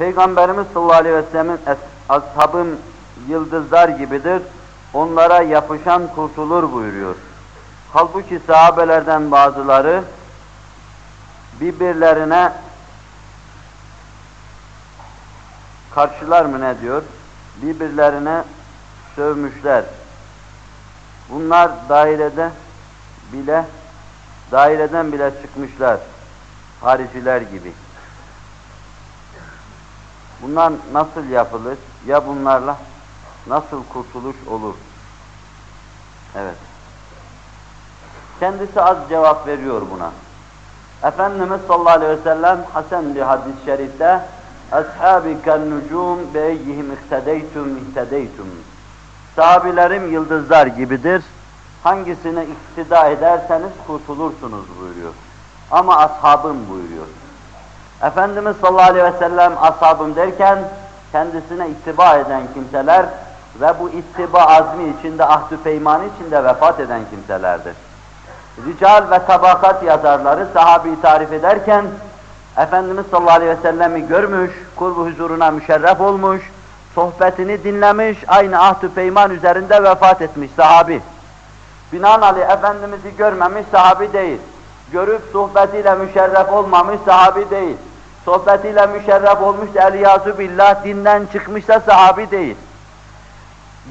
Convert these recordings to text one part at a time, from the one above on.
Peygamberimiz sallallahu aleyhi ve sellem'in ashabım yıldızlar gibidir, onlara yapışan kurtulur buyuruyor. Halbuki sahabelerden bazıları birbirlerine karşılar mı ne diyor? Birbirlerine sövmüşler. Bunlar dairede bile daireden bile çıkmışlar. Hariciler gibi. Bunlar nasıl yapılır? Ya bunlarla nasıl kurtuluş olur? Evet. Kendisi az cevap veriyor buna. Efendimiz sallallahu aleyhi ve sellem Hasan bir hadis-i şerifte nucum be eyyihim ihtedeytum ihtedeytum. Sahabilerim yıldızlar gibidir. Hangisine iktida ederseniz kurtulursunuz buyuruyor. Ama ashabım buyuruyor. Efendimiz sallallahu aleyhi ve sellem ashabım derken kendisine ittiba eden kimseler ve bu ittiba azmi içinde, ahdü peymanı içinde vefat eden kimselerdir. Rical ve tabakat yazarları sahabeyi tarif ederken Efendimiz sallallahu aleyhi ve sellemi görmüş, kurbu huzuruna müşerref olmuş, sohbetini dinlemiş, aynı ahdü peyman üzerinde vefat etmiş sahabi. Binaenaleyh Efendimiz'i görmemiş sahabi değil. Görüp sohbetiyle müşerref olmamış sahabi değil. Sohbetiyle müşerref olmuş eliyazu billah dinden çıkmışsa sahabi değil.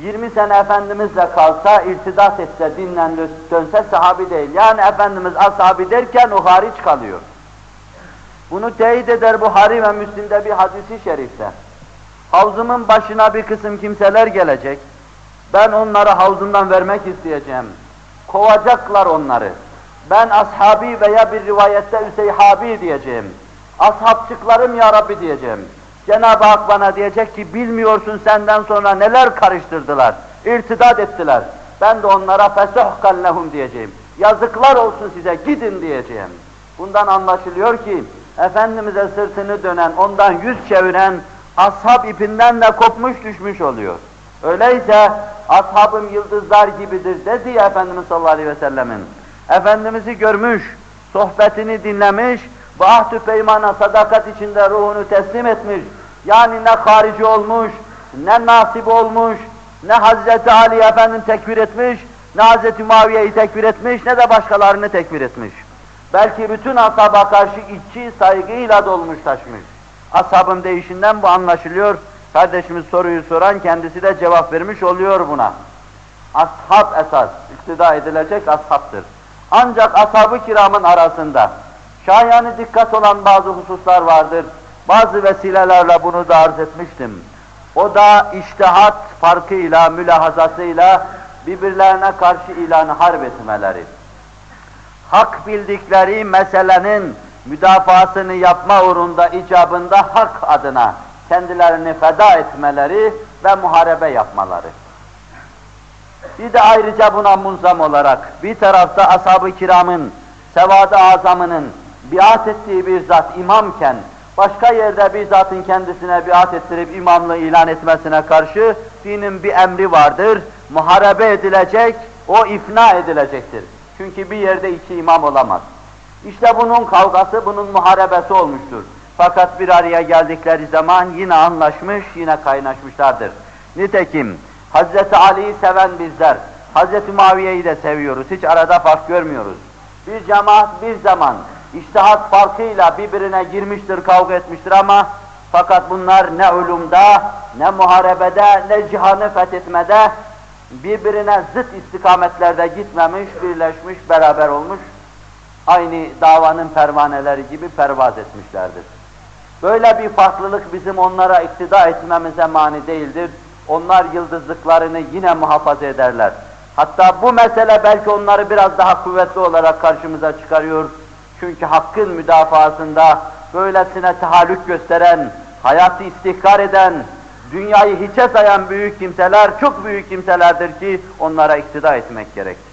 20 sene Efendimizle kalsa, irtidat etse, dinden dönse sahabi değil. Yani Efendimiz ashabi derken o hariç kalıyor. Bunu teyit eder Buhari ve Müslim'de bir hadisi şerifte. Havzımın başına bir kısım kimseler gelecek. Ben onları havzımdan vermek isteyeceğim. Kovacaklar onları. Ben ashabi veya bir rivayette üseyhabi diyeceğim. Ashabçıklarım ya Rabbi diyeceğim. Cenab-ı Hak bana diyecek ki bilmiyorsun senden sonra neler karıştırdılar, irtidat ettiler. Ben de onlara fesuhkan lehum diyeceğim. Yazıklar olsun size gidin diyeceğim. Bundan anlaşılıyor ki Efendimiz'e sırtını dönen, ondan yüz çeviren ashab ipinden de kopmuş düşmüş oluyor. Öyleyse ashabım yıldızlar gibidir dedi Efendimiz sallallahu aleyhi ve sellemin. Efendimiz'i görmüş, sohbetini dinlemiş, bu peymana sadakat içinde ruhunu teslim etmiş, yani ne harici olmuş, ne nasip olmuş, ne Hazreti Ali Efendim tekfir etmiş, ne Hazreti Muaviye'yi tekfir etmiş, ne de başkalarını tekfir etmiş. Belki bütün ashaba karşı içi saygıyla dolmuş taşmış. Ashabın değişinden bu anlaşılıyor. Kardeşimiz soruyu soran kendisi de cevap vermiş oluyor buna. Ashab esas, iktida edilecek ashabtır. Ancak ashab-ı kiramın arasında şayani dikkat olan bazı hususlar vardır. Bazı vesilelerle bunu da arz etmiştim. O da iştihat farkıyla, mülahazasıyla birbirlerine karşı ilanı harp etmeleri. Hak bildikleri meselenin müdafasını yapma uğrunda icabında hak adına kendilerini feda etmeleri ve muharebe yapmaları. Bir de ayrıca buna munzam olarak bir tarafta ashab-ı kiramın, sevad-ı azamının biat ettiği bir zat imamken, başka yerde bir zatın kendisine biat ettirip imamlığı ilan etmesine karşı dinin bir emri vardır. Muharebe edilecek, o ifna edilecektir. Çünkü bir yerde iki imam olamaz. İşte bunun kavgası, bunun muharebesi olmuştur. Fakat bir araya geldikleri zaman yine anlaşmış, yine kaynaşmışlardır. Nitekim Hazreti Ali'yi seven bizler, Hazreti Muaviye'yi de seviyoruz. Hiç arada fark görmüyoruz. Bir cemaat bir zaman iştihat farkıyla birbirine girmiştir, kavga etmiştir ama fakat bunlar ne ulumda, ne muharebede, ne cihanı fethetmede birbirine zıt istikametlerde gitmemiş, birleşmiş, beraber olmuş, aynı davanın pervaneleri gibi pervaz etmişlerdir. Böyle bir farklılık bizim onlara iktida etmemize mani değildir. Onlar yıldızlıklarını yine muhafaza ederler. Hatta bu mesele belki onları biraz daha kuvvetli olarak karşımıza çıkarıyor. Çünkü hakkın müdafasında böylesine tahallük gösteren, hayatı istihkar eden, dünyayı hiçe sayan büyük kimseler, çok büyük kimselerdir ki onlara iktida etmek gerektir.